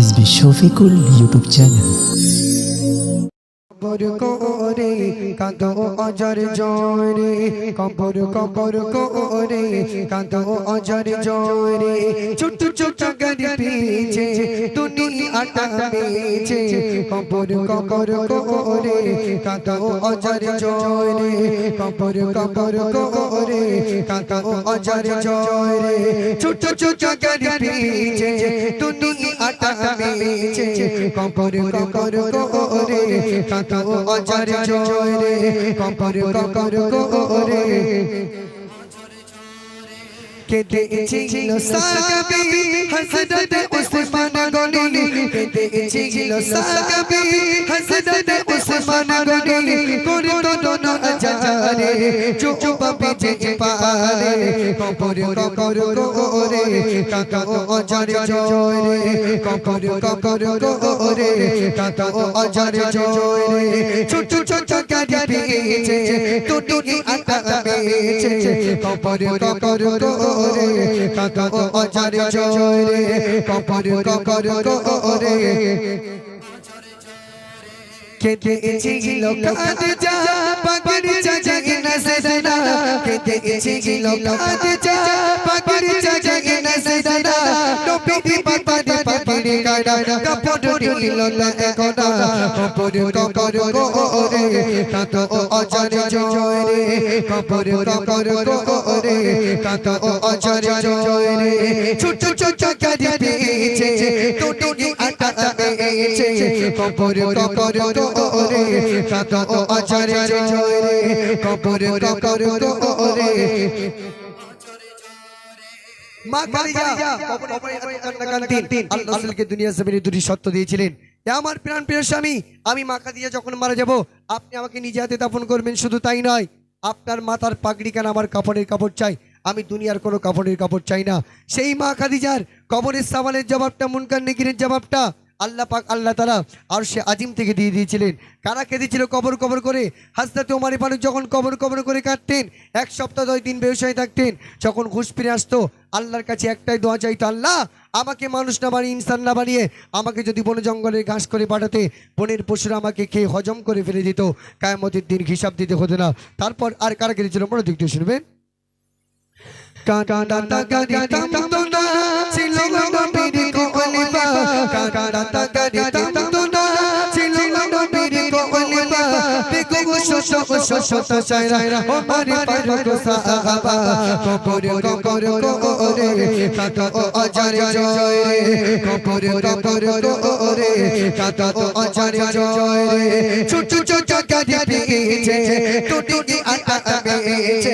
S B Shafiqul YouTube channel. কবর করে, কাঁদো অজর জোরে। কবর কবর করে, কাঁদো অজর জোরে। ছোট ছোট গরি পিছে দুনিয়া আটা পেছে কবর কবর করে, কাঁদো অজর জোরে। কবর কবর করে, কাঁদো অজর জোরে। ছোট ছোট গরি পিছে দুনিয়া আটা কবর কবর করে, কাঁদো অজর জোরে কবর কবর করে। কেটেছিল সাগবি হযরত উসমান গনি কেটেছিল সাগবি হযরত উসমান গনি আজারে চুপ পিছে পারে কবর কবর করে কাকা অজর জোরে কবর কবর করে কাকা অজর জোরে ছোট ছোট কাজি পিছে টুটি আটা পেছে কবর কবর করে কাকা অজর জোরে কবর কবর করে কেটেছিল কাদজা পাগড়ি জাগে না সদনা কেটেছিল কাদজা পাগড়ি জাগে না সদনা টপি পাতা পাগড়ি গাড়া কাপড় দিল না একনা কাপড় ককর করে কাতো অজর জোরে কাপড় ককর করে কাতো অজর জোরে ছোট ছোট কাজি পেয়েছে। টুটি আটা পেয়েছে কাপড় ককর করে কাতো আমার প্রাণ প্রিয় স্বামী, আমি মা খাদিজা যখন মারা যাব, আপনি আমাকে নিজে হাতে দাফন করবেন, শুধু তাই নয়, আপনার মাথার পাগড়ি কেন আমার কাপড়ের কাপড় চাই? আমি দুনিয়ার কোনো কাপড়ের কাপড় চাই না। সেই মা খাদিজার কবরের সাবানের জবাবটা, মুনকার নেকিরের জবাবটা আল্লাহ পাক আল্লাহ তালা আর সে আজিম থেকে দিয়ে দিয়েছিলেন কারা কেঁদেছিল কবর কবর করে হাসতে ওমারি ফারুক যখন কবর কবর করে কাটতেন এক সপ্তাহ দশ দিন ব্যবসায়ী থাকতেন যখন ঘুষ ফিরে আসতো আল্লাহর কাছে একটাই দোয়া চাইতো আল্লাহ আমাকে মানুষ না বানিয়ে ইনসান না বানিয়ে আমাকে যদি বন জঙ্গলের ঘাস করে পাঠাতে বনের পশুরা আমাকে খেয়ে হজম করে ফেলে দিত কায়ামতের দিন হিসাব দিতে হতো না তারপর আর কারা কেঁদেছিল মনোযোগ দিয়ে শুনবেন কাঁটা দেখো শত শত সাইরা। ওমারি পারক সাহাবা। কবর কবর করে কাঁটা ও অজার জয় কবর কবর করে কাঁটা ও অজার জয় ছোট ছোট, গাড়ি পেয়েছে। টুটি আটা পেয়েছে।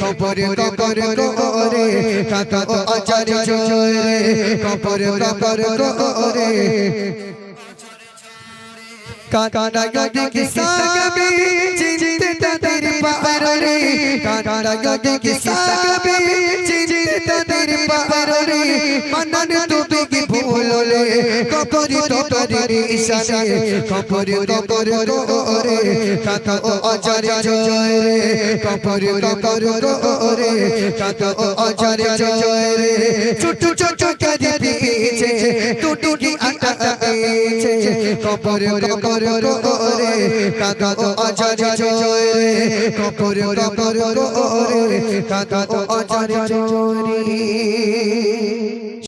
কবর কবর করে কাকা ও আচার জয় কবর কবর করে কাকা ডাগা কি সাগবি চিনতে তাদের পার ডাগা কি সাগবি চিনতে তাদের পার মনন কি ভুললে ইশারে ও জয়। ও ছোট ছোট কাজে দিয়েছে টুটুকি আটা কবর কবর করে কাকা ও আচার জয় কবর কবর করে কাকা ও আচার জয়